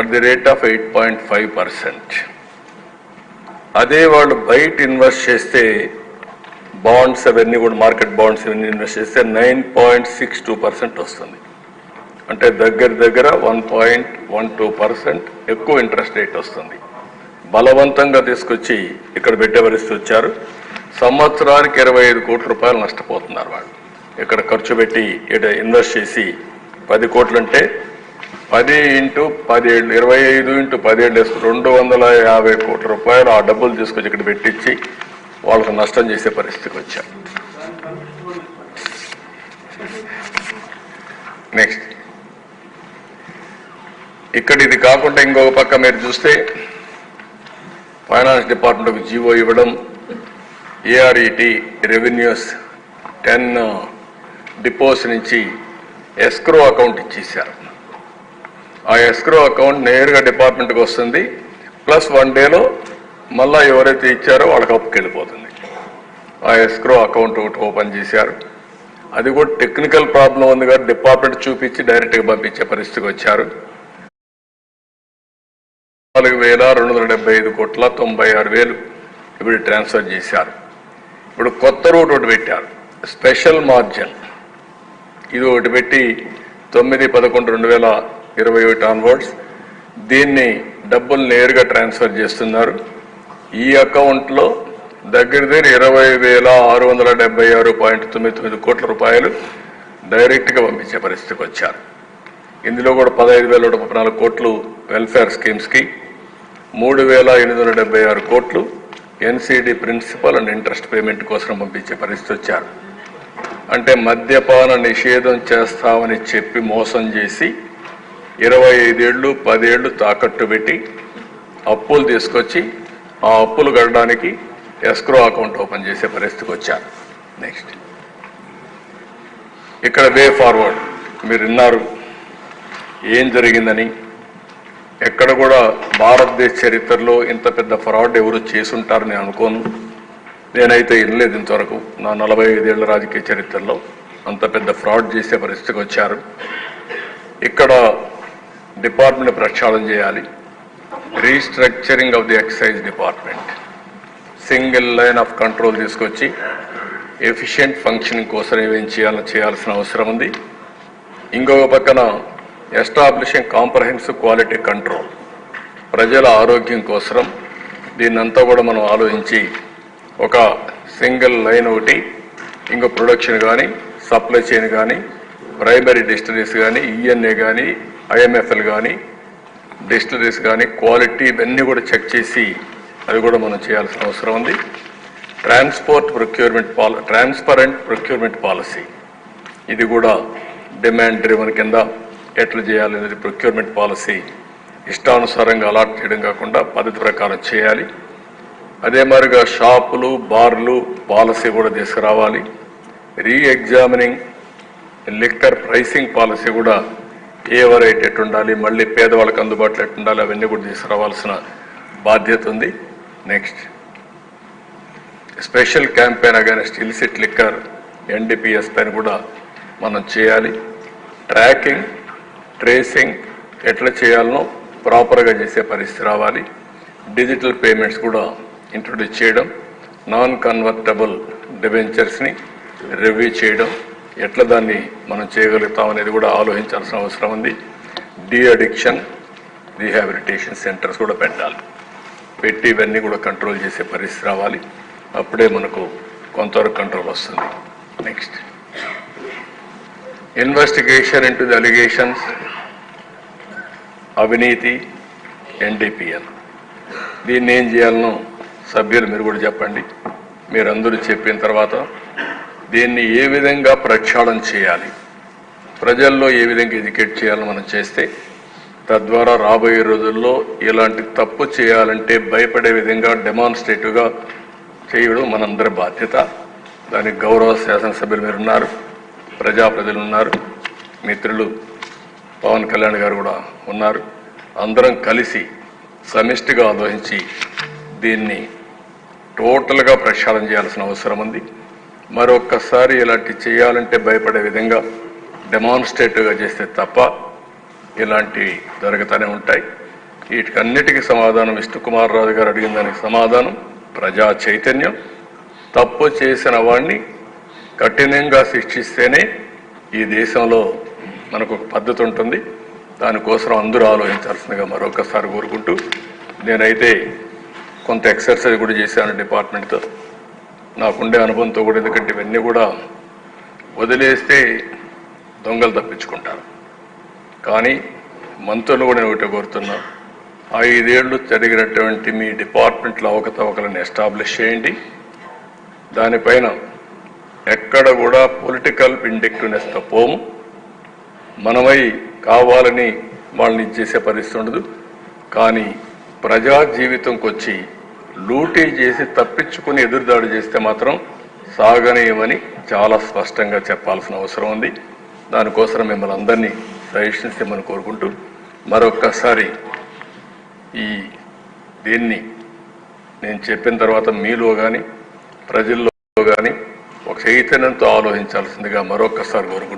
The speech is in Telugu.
At the rate of eight point five percent అదే వాళ్ళు బయట ఇన్వెస్ట్ చేస్తే బాండ్స్ అవన్నీ కూడా మార్కెట్ బాండ్స్ ఇవన్నీ ఇన్వెస్ట్ చేస్తే nine point six two percent వస్తుంది. అంటే దగ్గర దగ్గర one point one two percent ఎక్కువ ఇంట్రెస్ట్ రేట్ వస్తుంది. బలవంతంగా తీసుకొచ్చి ఇక్కడ పెట్టేవరిస్తూ పరిస్థితి వచ్చారు. సంవత్సరానికి ఇరవై ఐదు కోట్ల రూపాయలు నష్టపోతున్నారు వాళ్ళు. ఇక్కడ ఖర్చు పెట్టి ఇక్కడ ఇన్వెస్ట్ చేసి పది కోట్లు అంటే పది ఇంటూ పదిహేడు ఇరవై ఐదు ఇంటూ పదిహేడు వేసుకుని రెండు వందల యాభై కోట్ల రూపాయలు ఆ డబ్బులు తీసుకొచ్చి ఇక్కడ పెట్టించి వాళ్ళకు నష్టం చేసే పరిస్థితికి వచ్చారు. నెక్స్ట్ ఇక్కడ ఇది కాకుండా ఇంకొక పక్క మీరు చూస్తే ఫైనాన్స్ డిపార్ట్మెంట్కి జీవో ఇవ్వడం ఏఆర్ఈటి రెవెన్యూస్ టెన్ డిపోస్ నుంచి ఎస్క్రో అకౌంట్ ఇచ్చేసారు ఆ ఎస్క్రో అకౌంట్ నేరుగా డిపార్ట్మెంట్కి వస్తుంది. ప్లస్ వన్ డేలో మళ్ళీ ఎవరైతే ఇచ్చారో వాళ్ళకి అప్పుకి వెళ్ళిపోతుంది. ఆ ఎస్క్రో అకౌంట్ ఒకటి ఓపెన్ చేశారు. అది కూడా టెక్నికల్ ప్రాబ్లం ఉంది కాబట్టి డిపార్ట్మెంట్ చూపించి డైరెక్ట్గా పంపించే పరిస్థితికి వచ్చారు. నాలుగు వేల రెండు వందల డెబ్బై ఐదు కోట్ల తొంభై ఆరు వేలు ఇప్పుడు ట్రాన్స్ఫర్ చేశారు. ఇప్పుడు కొత్త రూట్ ఒకటి పెట్టారు. స్పెషల్ మార్జిన్ ఇది ఒకటి పెట్టి తొమ్మిది పదకొండు రెండు వేల ఇరవై ఒకటి ఆన్వర్డ్స్ దీన్ని డబ్బులు నేరుగా ట్రాన్స్ఫర్ చేస్తున్నారు. ఈ అకౌంట్లో దగ్గర దగ్గర ఇరవై వేల ఆరు వందల డెబ్బై ఆరు పాయింట్ తొమ్మిది తొమ్మిది కోట్ల రూపాయలు డైరెక్ట్గా పంపించే పరిస్థితికి వచ్చారు. ఇందులో కూడా పదహైదు వేల నూట ముప్పై నాలుగు కోట్లు వెల్ఫేర్ స్కీమ్స్కి మూడు వేల ఎనిమిది వందల డెబ్బై ఆరు కోట్లు NCD principal and interest payment కోసం పంపించే పరిస్థితి వచ్చారు. అంటే మద్యపాన నిషేధం చేస్తామని చెప్పి మోసం చేసి ఇరవై ఐదేళ్ళు పదేళ్ళు తాకట్టు పెట్టి అప్పులు తీసుకొచ్చి ఆ అప్పులు కట్టడానికి ఎస్క్రో అకౌంట్ ఓపెన్ చేసే పరిస్థితికి వచ్చారు నెక్స్ట్ ఇక్కడ వే ఫార్వర్డ్. మీరు విన్నారు ఏం జరిగిందని. ఎక్కడ కూడా భారతదేశ చరిత్రలో ఇంత పెద్ద ఫ్రాడ్ ఎవరు చేసుంటారని నేను అనుకోను. నేనైతే వినలేదు ఇంతవరకు. నా నలభై ఐదేళ్ళ రాజకీయ చరిత్రలో అంత పెద్ద ఫ్రాడ్ చేసే పరిస్థితికి వచ్చారు. ఇక్కడ డిపార్ట్మెంట్ ప్రక్షాళన చేయాలి. Restructuring of the excise department. Single line of control తీసుకొచ్చి ఎఫిషియెంట్ ఫంక్షనింగ్ కోసం ఏమేం చేయాలని చేయాల్సిన అవసరం ఉంది. ఇంకొక పక్కన ఎస్టాబ్లిషింగ్ కాంప్రహెన్సివ్ క్వాలిటీ కంట్రోల్. ప్రజల ఆరోగ్యం కోసం దీన్నంతా కూడా మనం ఆలోచించి ఒక సింగిల్ లైన్ ఒకటి ఇంకో ప్రొడక్షన్ కానీ సప్లై చైన్ కానీ ప్రైమరీ డిస్టరీస్ కానీ ఈఎన్ఏ కానీ ఐఎంఎఫ్ఎల్ కానీ డిస్టిలరీస్ కానీ క్వాలిటీ ఇవన్నీ కూడా చెక్ చేసి అవి కూడా మనం చేయాల్సిన అవసరం ఉంది. ట్రాన్స్పోర్ట్ ప్రొక్యూర్మెంట్ పాల ట్రాన్స్పరెంట్ ప్రొక్యూర్మెంట్ పాలసీ. ఇది కూడా డిమాండ్ డ్రివన్ కింద ఎట్లా చేయాలనేది ప్రొక్యూర్మెంట్ పాలసీ ఇష్టానుసారంగా అలాట్ చేయడం కాకుండా పద్ధతి ప్రకారం చేయాలి. అదే మాదిరిగా షాపులు బార్లు పాలసీ కూడా తీసుకురావాలి. రీఎగ్జామినింగ్ లిక్కర్ ప్రైసింగ్ పాలసీ కూడా ఏ వెరైటీ ఎట్టుండాలి మళ్ళీ పేదవాళ్ళకి అందుబాటులో ఎట్టుండాలి అవన్నీ కూడా తీసుకురావాల్సిన బాధ్యత ఉంది. Next special campaign against illicit liquor NDPS పైన కూడా మనం చేయాలి. ట్రాకింగ్ ట్రేసింగ్ ఎట్లా చేయాలనో ప్రాపర్గా చేసే పరిస్థితి రావాలి. డిజిటల్ పేమెంట్స్ కూడా ఇంట్రొడ్యూస్ చేయడం. నాన్ కన్వర్టబుల్ డిబెంచర్స్ని రివ్యూ చేయడం. ఎట్లా దాన్ని మనం చేయగలుగుతాం అనేది కూడా ఆలోచించాల్సిన అవసరం ఉంది. డి అడిక్షన్ రీహాబిలిటేషన్ సెంటర్స్ కూడా పెట్టాలి. పెట్టి ఇవన్నీ కూడా కంట్రోల్ చేసే పరిస్థితి రావాలి. అప్పుడే మనకు కొంతవరకు కంట్రోల్ వస్తుంది. Next. Investigation into the allegations అవినీతి ఎన్డీపీఎన్ దీన్ని ఏం చేయాలనో సభ్యులు మీరు కూడా చెప్పండి. మీరందరూ చెప్పిన తర్వాత దీన్ని ఏ విధంగా ప్రక్షాళన చేయాలి? ప్రజల్లో ఏ విధంగా ఎడ్యుకేట్ చేయాలని మనం చేస్తే తద్వారా రాబోయే రోజుల్లో ఇలాంటి తప్పు చేయాలంటే భయపడే విధంగా డెమాన్స్ట్రేటివ్గా చేయడం మనందరి బాధ్యత. దానికి గౌరవ శాసనసభ్యులు మీరు ఉన్నారు ప్రజాప్రజలు ఉన్నారు మిత్రులు పవన్ కళ్యాణ్ గారు కూడా ఉన్నారు. అందరం కలిసి సమిష్టిగా ఆలోచించి దీన్ని టోటల్గా ప్రక్షాళన చేయాల్సిన అవసరం ఉంది. మరొక్కసారి ఇలాంటి చేయాలంటే భయపడే విధంగా డెమాన్స్ట్రేటివ్గా చేస్తే తప్ప ఇలాంటివి జరుగుతూనే ఉంటాయి. వీటికన్నిటికీ సమాధానం విష్ణుకుమార్ రాజు గారు అడిగిన దానికి సమాధానం ప్రజా చైతన్యం. తప్పు చేసిన వాడిని కఠినంగా శిక్షిస్తేనే ఈ దేశంలో మనకు ఒక పద్ధతి ఉంటుంది. దానికోసం అందరూ ఆలోచించాల్సిందిగా మరొకసారి కోరుకుంటూ నేనైతే కొంత ఎక్సర్సైజ్ కూడా చేశాను డిపార్ట్మెంట్తో నాకుండే అనుభవంతో కూడా ఎందుకంటే ఇవన్నీ కూడా వదిలేస్తే దొంగలు తప్పించుకుంటారు. కానీ మంత్రులు కూడా నేను ఒకటి కోరుతున్నా ఐదేళ్ళు జరిగినటువంటి మీ డిపార్ట్మెంట్లో అవకతవకలను ఎస్టాబ్లిష్ చేయండి. దానిపైన ఎక్కడ కూడా పొలిటికల్ ఇండెక్టివ్నెస్తో పోము. మనమై కావాలని వాళ్ళని ఇచ్చేసే పరిస్థితి ఉండదు. కానీ ప్రజా జీవితంకి వచ్చి లూటీ చేసి తప్పించుకుని ఎదురుదాడి చేస్తే మాత్రం సాగనీయమని చాలా స్పష్టంగా చెప్పాల్సిన అవసరం ఉంది. దానికోసం మిమ్మల్ని అందరినీ సజెషన్స్ కోరుకుంటూ మరొక్కసారి ఈ దీన్ని నేను చెప్పిన తర్వాత మీలో కానీ ప్రజల్లో కానీ ఒక చైతన్యంతో ఆలోచించాల్సిందిగా మరొక్కసారి కోరుకుంటున్నాను.